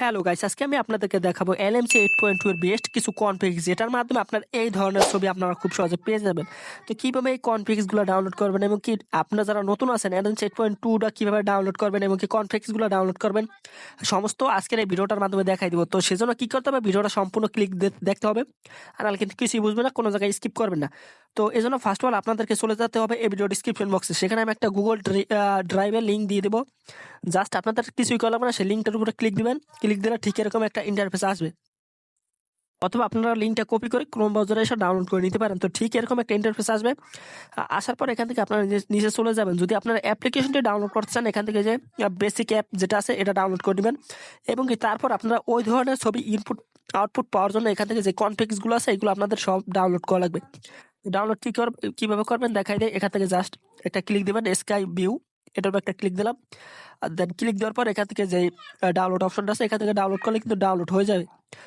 Hello guys আজকে আমি আপনাদেরকে দেখাবো এলএমসি এইট পয়েন্ট টু এর বেস্ট কিছু কনফিক্স যেটার মাধ্যমে আপনার এই ধরনের ছবি আপনারা খুব সহজে পেয়ে যাবেন। তো কীভাবে এই কনফিক্সগুলো ডাউনলোড করবেন এবং কি আপনারা যারা নতুন আছেন এলএমসি এইট পয়েন্ট টুটা কীভাবে ডাউনলোড করবেন এবং কি কনফিক্সগুলো ডাউনলোড করবেন, সমস্ত আজকের এই ভিডিওটার মাধ্যমে দেখাই দিব। তো সেজন্য কী করতে হবে, ভিডিওটা সম্পূর্ণ ক্লিক দেখতে হবে। আর নাহলে কিন্তু কিছুই বুঝবে না, কোনো জায়গায় স্কিপ করবেন না। তো এই জন্য ফার্স্ট অফ অল আপনাদেরকে চলে যেতে হবে এই ভিডিও ডিসক্রিপশন বক্সে সেখানে আমি একটা গুগল ড্রাইভের লিঙ্ক দিয়ে দেবো। জাস্ট আপনাদের কিছুই করলাম না, সেই লিঙ্কটার উপরে ক্লিক দিবেন। ক্লিক দিলে ঠিক এরকম একটা ইন্টারফেস আসবে। অথবা আপনারা লিঙ্কটা কপি করে ক্রোম ব্রাউজারে এসে ডাউনলোড করে নিতে পারেন। তো ঠিক এরকম একটা ইন্টারফেস আসবে। আসার পর এখান থেকে আপনারা নিচে চলে যাবেন। যদি আপনারা অ্যাপ্লিকেশনটি ডাউনলোড করতে চান, এখান থেকে যে বেসিক অ্যাপ যেটা আছে, এটা ডাউনলোড করে নেবেন এবং কি তারপর আপনারা ওই ধরনের ছবি ইনপুট আউটপুট পাওয়ার জন্য এখান থেকে যে কনফিক্সগুলো আছে, এগুলো আপনাদের সব ডাউনলোড করা লাগবে। ডাউনলোড কী কর, কীভাবে করবেন দেখাই দেয় এখান থেকে জাস্ট একটা ক্লিক দেবেন স্কাই ভিউ এটার উপর একটা ক্লিক দিলাম। দেন ক্লিক দেওয়ার পর এখান থেকে যে ডাউনলোড অপশনটা আছে, এখান থেকে ডাউনলোড করলে কিন্তু ডাউনলোড হয়ে যাবে।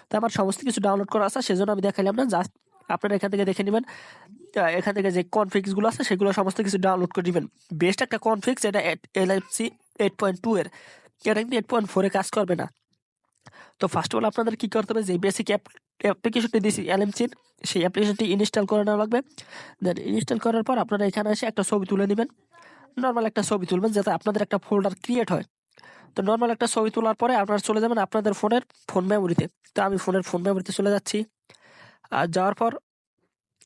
তো আমার সমস্ত কিছু ডাউনলোড করা আছে, সেজন্য আমি দেখাইলাম না জাস্ট আপনারা এখান থেকে দেখে নেবেন। এখান থেকে যে কনফিক্সগুলো আছে, সেগুলো সমস্ত কিছু ডাউনলোড করে নেবেন। বেস্ট একটা কনফিক্স এটা L M C eight point two এর। এটা কিন্তু এইট পয়েন্ট ফোরে কাজ করবে না। তো ফার্স্ট অফ অল আপনাদের কী করতে হবে, যে বেসিক অ্যাপ অ্যাপ্লিকেশনটি দিয়েছি এলএমসির সেই অ্যাপ্লিকেশনটি ইনস্টল করে নেওয়া লাগবে। দেন ইনস্টল করার পর আপনারা এখানে এসে একটা ছবি তুলে নেবেন। নর্মাল একটা ছবি তুলবেন যাতে আপনাদের একটা ফোল্ডার ক্রিয়েট হয়। তো নর্মাল একটা ছবি তোলার পরে আপনারা চলে যাবেন আপনাদের ফোনের ফোন মেমোরিতে তো। আমি ফোনের ফোন মেমোরিতে চলে যাচ্ছি। আর যাওয়ার পর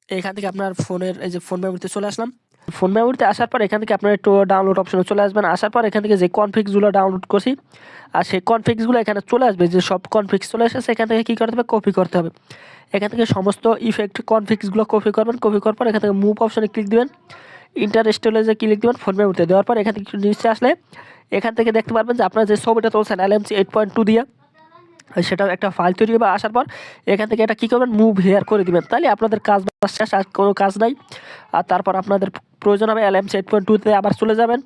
এখান থেকে আপনার ফোনের এই যে ফোন মেমোরিতে চলে আসলাম। ফোন মেমোরিতে আসার পর এখান থেকে আপনার একটু ডাউনলোড অপশনে চলে আসবেন। আসার পর এখান থেকে যে কনফিক্সগুলো ডাউনলোড করছি, আর সেই কনফিক্সগুলো এখানে চলে আসবে। যে সব কনফিক্স চলে এসেছে, এখান থেকে কী করতে হবে? কপি করতে হবে। এখান থেকে সমস্ত ইফেক্ট কনফিক্সগুলো কপি করবেন। কপি করার পর এখান থেকে মুভ অপশনে ক্লিক দিবেন। ইন্টার যে ক্লিক দিবেন ফোন উঠে দেওয়ার পর এখান থেকে কিছু নিচে আসলে এখান থেকে দেখতে পারবেন যে আপনার যে ছবিটা তুলছেন এলএমসি এইট পয়েন্ট টু দিয়ে, সেটাও একটা ফাইল তৈরি হবে। আসার পর এখান থেকে এটা কী করবেন? মুভ হেয়ার করে দেবেন। তাহলে আপনাদের কাজ শেষ, আর কোনো কাজ নাই। আর তারপর আপনাদের প্রয়োজন হবে এলএমসি এইট পয়েন্ট টুতে আবার চলে যাবেন।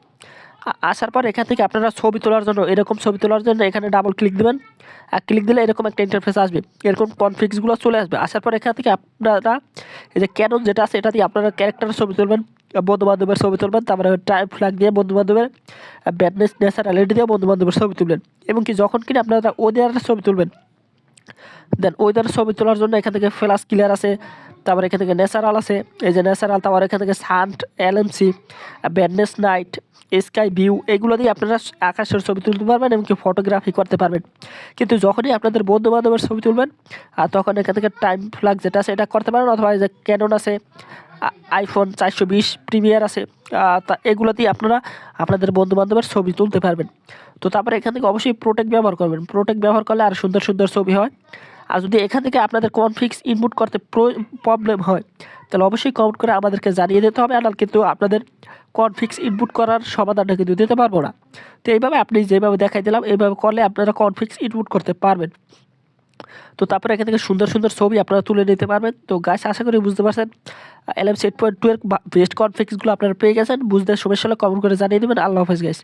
আসার পর এখান থেকে আপনারা ছবি তোলার জন্য, এরকম ছবি তোলার জন্য এখানে ডাবল ক্লিক দেবেন। আর ক্লিক দিলে এরকম একটা ইন্টারফেস আসবে। এরকম কনফিক্সগুলো চলে আসবে। আসার পর এখান থেকে আপনারা এই যে ক্যানন যেটা আছে, এটা দিয়ে আপনারা ক্যারেক্টারের ছবি তুলবেন বন্ধু বান্ধবের ছবি তুলবেন, তারপরে টাইম ফ্ল্যাগ দিয়ে বন্ধু বান্ধবের ব্যাডনেস ন্যাচারালিটি দিয়ে বন্ধু বান্ধবের ছবি তুলবেন। এবং কি যখন কিনা আপনারা ওদের ছবি তুলবেন দেন ওয়েদার ছবি তোলার জন্য এখান থেকে ফ্লাস ক্লিয়ার আছে তারপর এখান থেকে ন্যাচারাল আছে। এই যে ন্যাচারাল, তারপর এখান থেকে সান্ট, LMC badness night, sky view, এগুলো দিয়ে আপনারা আকাশের ছবি তুলতে পারবেন এমনকি ফটোগ্রাফি করতে পারবেন। কিন্তু যখনই আপনাদের বন্ধু বান্ধবের ছবি তুলবেন আর তখন এখান থেকে টাইম ফ্লাগ যেটা আছে, এটা করতে পারেন অথবা যে ক্যানন আছে আইফোন চারশো বিশ প্রিমিয়ার আছে তা এগুলো দিয়ে আপনারা আপনাদের বন্ধু বান্ধবের ছবি তুলতে পারবেন। তো তারপরে এখান থেকে অবশ্যই প্রোটেক্ট ব্যবহার করবেন। প্রোটেক্ট ব্যবহার করলে আর সুন্দর সুন্দর ছবি হয়। আর যদি এখান থেকে আপনাদের কনফিক্স ইনপুট করতে প্রবলেম হয়, তাহলে অবশ্যই কমেন্ট করে আমাদেরকে জানিয়ে দিতে হবে। আর কিন্তু আপনাদের কনফিক্স ইনপুট করার সমাধানটা কিন্তু দিতে পারব না। তো এইভাবে আপনি যেভাবে দেখাই দিলাম, এইভাবে করলে আপনারা কনফিক্স ইনপুট করতে পারবেন। তো তারপরে এখান থেকে সুন্দর সুন্দর ছবি আপনারা তুলে নিতে পারবেন। তো গাছ আশা করি বুঝতে পারছেন। এলএম সেট পয়েন্ট টু এর বেস্ট কনফিক্সগুলো আপনারা পেয়ে গেছেন। বুঝতে সমস্যা হলে কমেন্ট করে জানিয়ে দেবেন। আল্লাহ হাফেজ গাইস